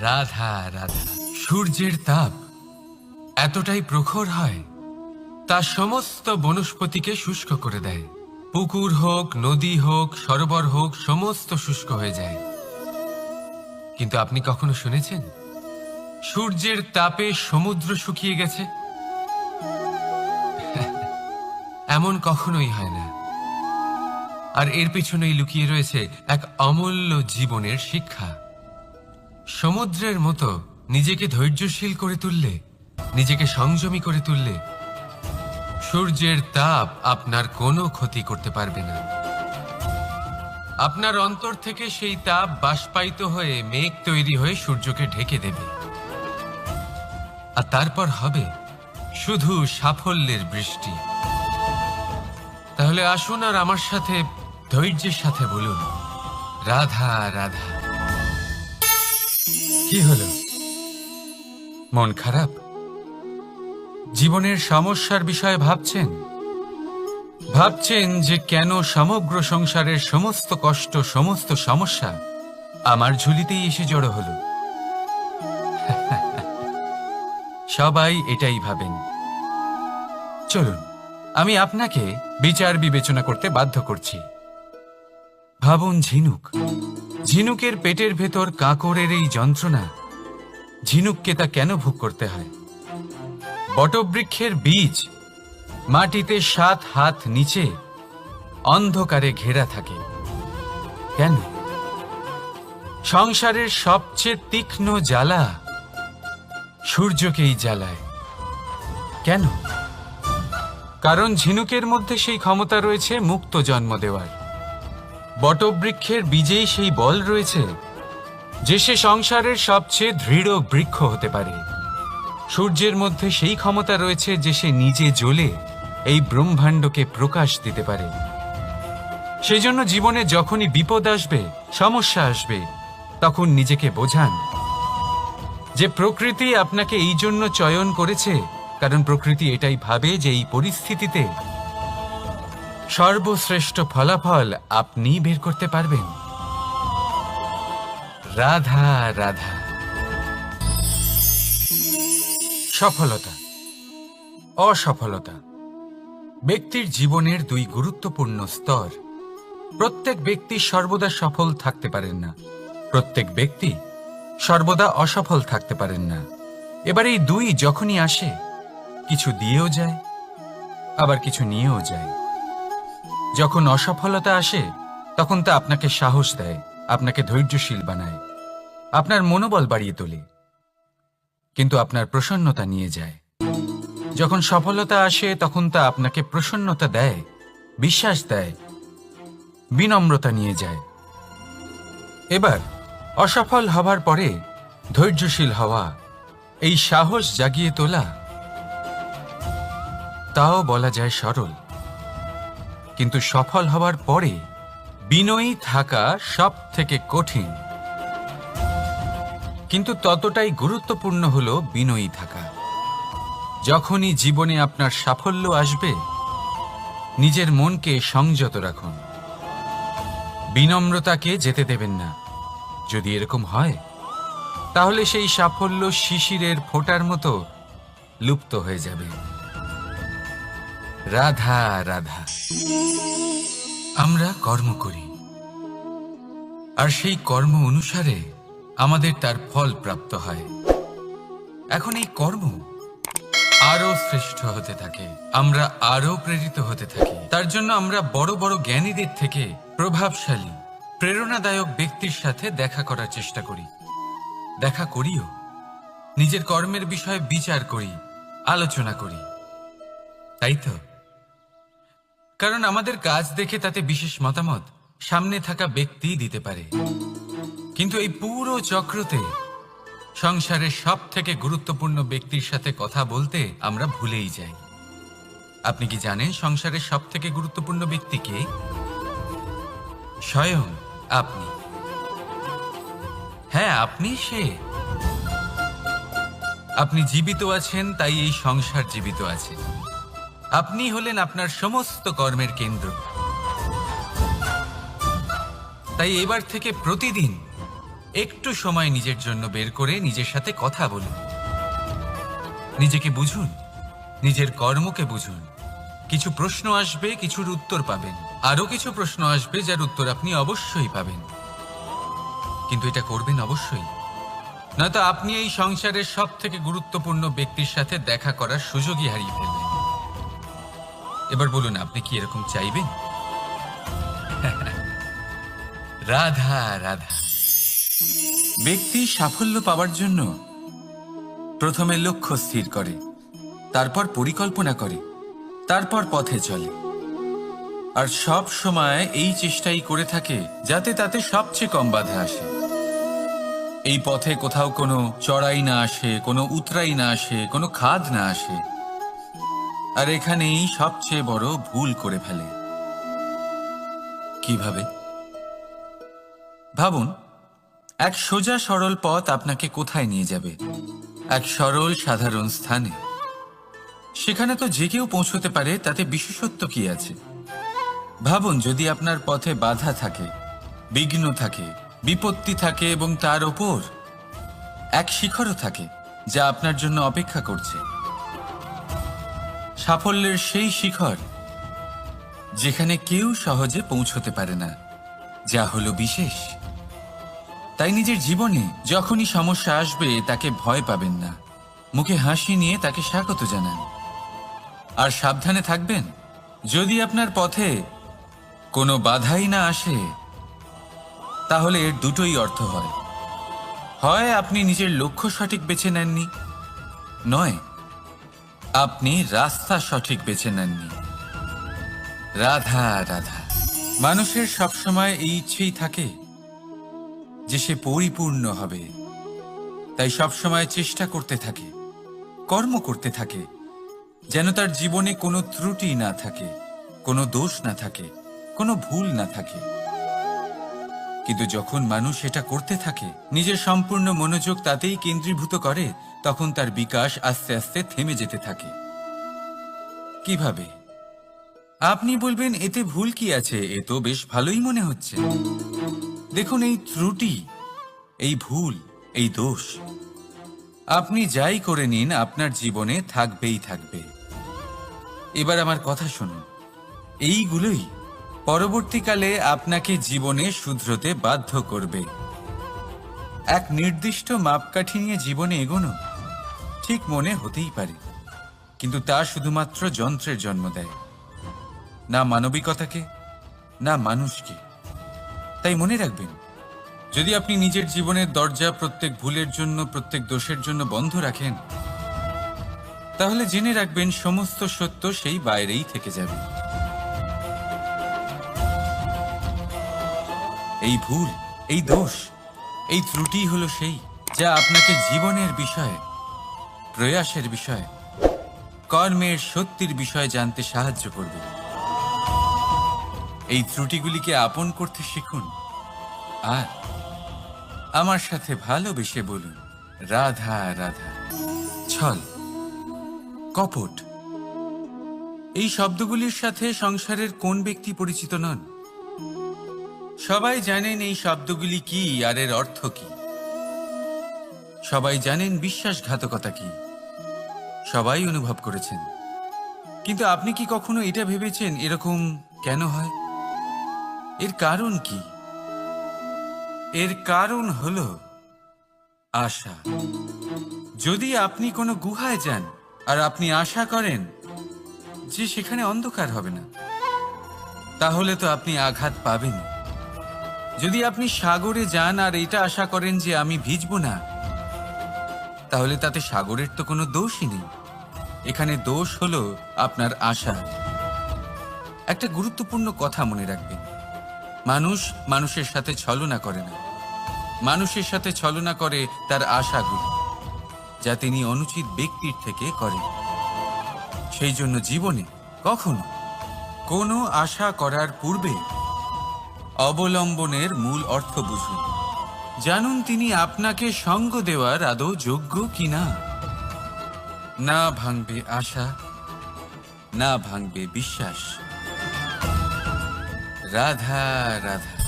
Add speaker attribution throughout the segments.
Speaker 1: রাধা রাধা। সূর্যের তাপ এতটাই প্রখর হয়, তা সমস্ত বনস্পতিকে শুষ্ক করে দেয়। পুকুর হোক, নদী হোক, সরোবর হোক, সমস্ত শুষ্ক হয়ে যায়। কিন্তু আপনি কখনো শুনেছেন? সূর্যের তাপে সমুদ্র শুকিয়ে গেছে? এমন কখনোই হয় না। আর এর পিছনেই লুকিয়ে রয়েছে এক অমূল্য জীবনের শিক্ষা। সমুদ্রের মতো নিজেকে ধৈর্যশীল করে তুললে, নিজেকে সংযমী করে তুললে, সূর্যের তাপ আপনার কোনো ক্ষতি করতে পারবে না। আপনার অন্তর থেকে সেই তাপ বাষ্পায়িত হয়ে মেঘ তৈরি হয়ে সূর্যকে ঢেকে দেবে। আর তারপর হবে শুধু সাফল্যের বৃষ্টি। তাহলে আসুন আর আমার সাথে ধৈর্যের সাথে বলুন, রাধা রাধা। কি হলো? মন খারাপ? জীবনের সমস্যার বিষয়ে ভাবছেন? ভাবছেন যে কেন সমগ্র সংসারের সমস্ত কষ্ট, সমস্ত সমস্যা আমার ঝুলিতেই এসে জড়ো হলো? সবাই এটাই ভাবেন। চলুন, আমি আপনাকে বিচার বিবেচনা করতে বাধ্য করছি। ভাবুন ঝিনুক। ঝিনুকের পেটের ভেতর কাঁকড়ের এই যন্ত্রণা, ঝিনুককে তা কেন ভোগ করতে হয়? বটবৃক্ষের বীজ, মাটিতে সাত হাত নিচে অন্ধকারে ঘেরা থাকে। কেন? সংসারের সবচেয়ে তীক্ষ্ণ জ্বালা সূর্যকেই জ্বালায়। কেন? কারণ ঝিনুকের মধ্যে সেই ক্ষমতা রয়েছে মুক্ত জন্ম দেওয়ার। বটবৃক্ষের বীজেই সেই বল রয়েছে, যে সে সংসারের সবচেয়ে দৃঢ় বৃক্ষ হতে পারে। সূর্যের মধ্যে সেই ক্ষমতা রয়েছে যে সে নিজে জ্বলে এই ব্রহ্মাণ্ডকে প্রকাশ দিতে পারে। সেই জন্য জীবনে যখনই বিপদ আসবে, সমস্যা আসবে, তখন নিজেকে বোঝান যে প্রকৃতি আপনাকে এই জন্য চয়ন করেছে, কারণ প্রকৃতি এটাই ভাবে যে এই পরিস্থিতিতে সর্বশ্রেষ্ঠ ফলাফল আপনি বের করতে পারবেন। রাধা রাধা। সফলতা। অসফলতা। ব্যক্তির জীবনের দুই গুরুত্বপূর্ণ স্তর। প্রত্যেক ব্যক্তি সর্বদা সফল থাকতে পারেন না। প্রত্যেক ব্যক্তি সর্বদা অসফল থাকতে পারেন না। এবার এই দুই যখনই আসে, কিছু দিয়েও যায়, আবার কিছু নিয়েও যায়। যখন অসফলতা আসে, তখন তা আপনাকে সাহস দেয়, আপনাকে ধৈর্যশীল বানায়, আপনার মনোবল বাড়িয়ে তোলে, কিন্তু আপনার প্রসন্নতা নিয়ে যায়। যখন সফলতা আসে, তখন তা আপনাকে প্রসন্নতা দেয়, বিশ্বাস দেয়, বিনম্রতা নিয়ে যায়। এবার, অসফল হবার পরে ধৈর্যশীল হওয়া, এই সাহস জাগিয়ে তোলা, তাও বলা যায় সরল। কিন্তু সফল হবার পরে বিনয়ী থাকা সব থেকে কঠিন। কিন্তু ততটাই গুরুত্বপূর্ণ হল বিনয়ী থাকা। যখনই জীবনে আপনার সাফল্য আসবে, নিজের মনকে সংযত রাখুন। বিনম্রতাকে যেতে দেবেন না। যদি এরকম হয়, তাহলে সেই সাফল্য শিশিরের ফোটার মতো লুপ্ত হয়ে যাবে। রাধা রাধা। আমরা কর্ম করি। আর সেই কর্ম অনুসারে আমাদের তার ফল প্রাপ্ত হয়। এখন এই কর্ম আরও শ্রেষ্ঠ হতে থাকে। আমরা আরও প্রেরিত হতে থাকি। তার জন্য আমরা বড় বড় জ্ঞানীদের থেকে প্রভাবশালী, প্রেরণাদায়ক ব্যক্তির সাথে দেখা করার চেষ্টা করি। দেখা করিও। নিজের কর্মের বিষয়ে বিচার করি। আলোচনা করি। তাই তো? কারণ আমাদের কাজ দেখে তাতে বিশেষ মতামত সামনে থাকা ব্যক্তি দিতে পারে। কিন্তু এই পুরো চক্রতে সংসারের সব থেকে গুরুত্বপূর্ণ ব্যক্তির সাথে কথা বলতে আমরা ভুলেই যাই। আপনি কি জানেন সংসারের সব থেকে গুরুত্বপূর্ণ ব্যক্তি কে? স্বয়ং আপনি। হ্যাঁ আপনি সে। আপনি জীবিত আছেন, তাই এই সংসার জীবিত আছে। আপনি হলেন আপনার সমস্ত কর্মের কেন্দ্র। তাই এবার থেকে প্রতিদিন একটু সময় নিজের জন্য বের করে নিজের সাথে কথা বলুন। নিজেকে বুঝুন, নিজের কর্মকে বুঝুন। কিছু প্রশ্ন আসবে, কিছুর উত্তর পাবেন। আরও কিছু প্রশ্ন আসবে, যার উত্তর আপনি অবশ্যই পাবেন। কিন্তু এটা করবেন অবশ্যই। নয়তো আপনি এই সংসারের সব থেকে গুরুত্বপূর্ণ ব্যক্তির সাথে দেখা করার সুযোগই হারিয়ে ফেলবেন। এবার বলুন, আপনি কি এরকম চাইবেন? রাধা রাধা। ব্যক্তি সাফল্য পাওয়ার জন্য প্রথমে লক্ষ্য স্থির করে, তারপর পরিকল্পনা করে, তারপর পথে চলে। আর সব সময় এই চেষ্টাই করে থাকে যাতে তাতে সবচেয়ে কম বাধা আসে। এই পথে কোথাও কোনো চড়াই না আসে, কোনো উতরাই না আসে, কোনো খাদ না আসে। আর এখানেই সবচেয়ে বড় ভুল করে ফেলে। কীভাবে? ভাবুন, এক সোজা সরল পথ আপনাকে কোথায় নিয়ে যাবে? এক সরল সাধারণ স্থানে। সেখানে তো যে কেউ পৌঁছতে পারে, তাতে বিশেষত্ব কি আছে? ভাবুন, যদি আপনার পথে বাধা থাকে, বিঘ্ন থাকে, বিপত্তি থাকে এবং তার ওপর এক শিখরও থাকে, যা আপনার জন্য অপেক্ষা করছে। সাফল্যের সেই শিখর যেখানে কেউ সহজে পৌঁছতে পারে না, যা হলো বিশেষ। তাই নিজের জীবনে যখনই সমস্যা আসবে তাকে ভয় পাবেন না। মুখে হাসি নিয়ে তাকে স্বাগত জানান। আর সাবধানে থাকবেন, যদি আপনার পথে কোনো বাধাই না আসে, তাহলে এর দুটোই অর্থ হয়। হয় আপনি নিজের লক্ষ্য সঠিক বেছে নেননি, নয় আপনি রাস্তা সঠিক বেছে নেননি। রাধা রাধা। মানুষের সবসময় এই ইচ্ছেই থাকে যে সে পরিপূর্ণ হবে। তাই সবসময় চেষ্টা করতে থাকে, কর্ম করতে থাকে, যেন তার জীবনে কোনো ত্রুটি না থাকে, কোনো দোষ না থাকে, কোনো ভুল না থাকে। কিন্তু যখন মানুষ এটা করতে থাকে, নিজের সম্পূর্ণ মনোযোগ তাতেই কেন্দ্রীভূত করে, তখন তার বিকাশ আস্তে আস্তে থেমে যেতে থাকে। কীভাবে? আপনি বলবেন, এতে ভুল কি আছে? এ তো বেশ ভালোই মনে হচ্ছে। দেখুন, এই ত্রুটি, এই ভুল, এই দোষ, আপনি যাই করে নিন, আপনার জীবনে থাকবেই থাকবে। এবার আমার কথা শুনুন। এইগুলোই পরবর্তীকালে আপনাকে জীবনে শুধরতে বাধ্য করবে। এক নির্দিষ্ট মাপকাঠি নিয়ে জীবনে এগোনো ঠিক মনে হতেই পারে, কিন্তু তা শুধুমাত্র যন্ত্রের জন্ম দেয়। না মানবিকতাকে, না মানুষকে। তাই মনে রাখবেন, যদি আপনি নিজের জীবনের দরজা প্রত্যেক ভুলের জন্য, প্রত্যেক দোষের জন্য বন্ধ রাখেন, তাহলে জেনে রাখবেন সমস্ত সত্য সেই বাইরেই থেকে যাবে। এই ভুল, এই দোষ, এই ত্রুটি হলো সেই যা আপনাকে জীবনের বিষয়ে, প্রয়াসের বিষয়ে, কর্মের সত্যির বিষয়ে জানতে সাহায্য করবে। এই ত্রুটিগুলিকে আপন করতে শিখুন আর আমার সাথে ভালোবেসে বলুন, রাধা রাধা, ছল, কপট। এই শব্দগুলির সাথে সংসারের কোন ব্যক্তি পরিচিত নন? সবাই জানেন এই শব্দগুলি কি, আর এর অর্থ কি? সবাই জানেন বিশ্বাসঘাতকতা কি। সবাই অনুভব করেছেন। কিন্তু আপনি কি কখনো এটা ভেবেছেন, এরকম কেন হয়? এর কারণ কি? এর কারণ হল আশা। যদি আপনি কোনো গুহায় যান, আর আপনি আশা করেন যে সেখানে অন্ধকার হবে না, তাহলে তো আপনি আঘাত পাবেন যদি আপনি সাগরে যান আর এটা আশা করেন যে আমি ভিজব না, তাহলে তাতে সাগরের তো কোনো দোষই নেই। এখানে দোষ হলো আপনার আশা। একটা গুরুত্বপূর্ণ কথা মনে রাখবেন। মানুষ মানুষের সাথে ছলনা করে না। মানুষের সাথে ছলনা করে তার আশাগুলো, যা তিনি অনুচিত ব্যক্তির থেকে করেন। সেই জন্য জীবনে কখনো কোনো আশা করার পূর্বে অবলম্বনের মূল অর্থ বুঝুন। জানুন তিনি আপনাকে সঙ্গ দেওয়ার আদৌ যোগ্য কিনা। না ভাঙবে আশা, না ভাঙবে বিশ্বাস। রাধা রাধা।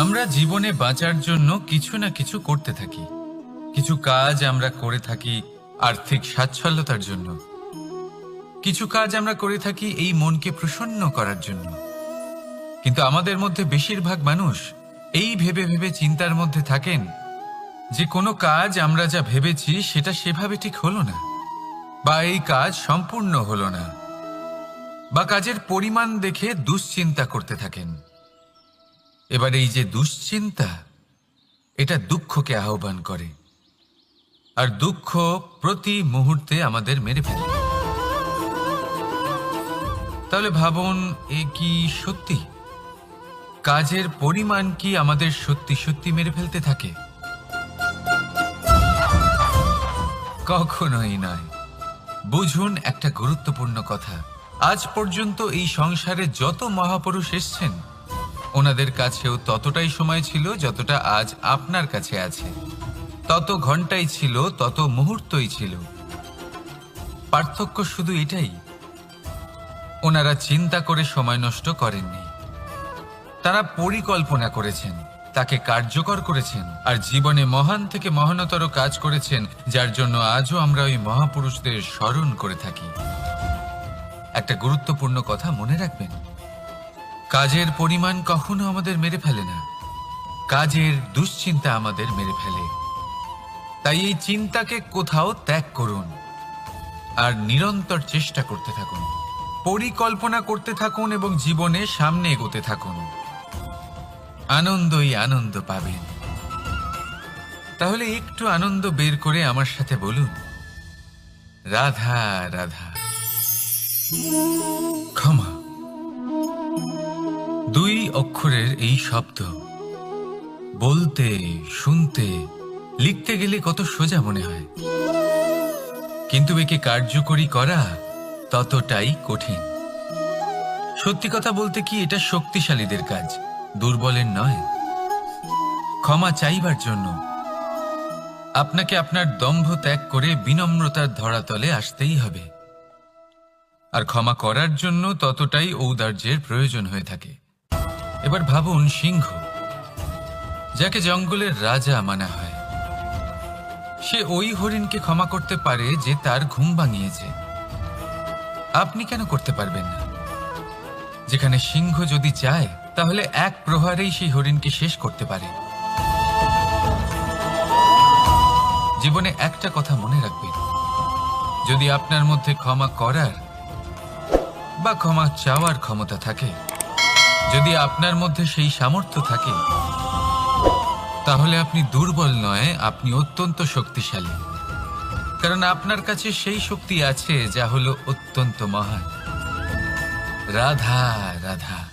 Speaker 1: আমরা জীবনে বাঁচার জন্য কিছু না কিছু করতে থাকি। কিছু কাজ আমরা করে থাকি আর্থিক সাচ্ছল্যতার জন্য। কিছু কাজ আমরা করে থাকি এই মনকে প্রসন্ন করার জন্য। কিন্তু আমাদের মধ্যে বেশিরভাগ মানুষ এই ভেবে ভেবে চিন্তার মধ্যে থাকেন যে কোনো কাজ আমরা যা ভেবেছি সেটা সেভাবে ঠিক হলো না, বা এই কাজ সম্পূর্ণ হলো না, বা কাজের পরিমাণ দেখে দুশ্চিন্তা করতে থাকেন। এবার এই যে দুশ্চিন্তা, এটা দুঃখকে আহ্বান করে, আর দুঃখ প্রতি মুহূর্তে আমাদের মেরে ফেলে। তাহলে ভাবুন, এ কি সত্যি? কাজের পরিমাণ কি আমাদের সত্যি সত্যি মেরে ফেলতে থাকে? কখনোই নয়। বুঝুন একটা গুরুত্বপূর্ণ কথা। আজ পর্যন্ত এই সংসারে যত মহাপুরুষ এসছেন, ওনাদের কাছেও ততটাই সময় ছিল যতটা আজ আপনার কাছে আছে। তত ঘন্টাই ছিল, তত মুহূর্তই ছিল। পার্থক্য শুধু এটাই। ওনারা চিন্তা করে সময় নষ্ট করেননি। তারা পরিকল্পনা করেছেন, তাকে কার্যকর করেছেন, আর জীবনে মহান থেকে মহানতর কাজ করেছেন, যার জন্য আজও আমরা ওই মহাপুরুষদের স্মরণ করে থাকি। একটা গুরুত্বপূর্ণ কথা মনে রাখবেন। কাজের পরিমাণ কখনো আমাদের মেরে ফেলে না। কাজের দুশ্চিন্তা আমাদের মেরে ফেলে। তাই এই চিন্তাকে কোথাও ত্যাগ করুন, আর নিরন্তর চেষ্টা করতে থাকুন। পরিকল্পনা করতে থাকুন এবং জীবনে সামনে এগোতে থাকুন। আনন্দই আনন্দ পাবেন। তাহলে একটু আনন্দ বের করে আমার সাথে বলুন। রাধা রাধা। ক্ষমা। দুই অক্ষরের এই শব্দ। বলতে, শুনতে, লিখতে গেলে কত সোজা মনে হয়। কিন্তু একে কার্যকরী করা ততটাই কঠিন। সত্যি কথা বলতে কি এটা শক্তিশালীদের কাজ। দুর্বলের নয়। ক্ষমা চাইবার জন্য আপনাকে আপনার দম্ভ ত্যাগ করে বিনম্রতার ধরাতলে আসতেই হবে। আর ক্ষমা করার জন্য ততটাই ঔদার্যের প্রয়োজন হয়ে থাকে। এবার ভাবুন সিংহ, যাকে জঙ্গলের রাজা মানা হয়। সে ওই হরিণকে ক্ষমা করতে পারে যে তার ঘুম ভাঙিয়েছে। আপনি কেন করতে পারবেন না? যেখানে সিংহ যদি চায় তাহলে এক প্রহারেই সেই হরিণকে শেষ করতে পারে। জীবনে একটা কথা মনে রাখবেন। যদি আপনার মধ্যে ক্ষমা করার বা ক্ষমা চাওয়ার ক্ষমতা থাকে, যদি আপনার মধ্যে সেই সামর্থ্য থাকে, তাহলে আপনি দুর্বল নয়, আপনি অত্যন্ত শক্তিশালী। কারণ আপনার কাছে সেই শক্তি আছে যা হলো অত্যন্ত মহান। রাধা রাধা।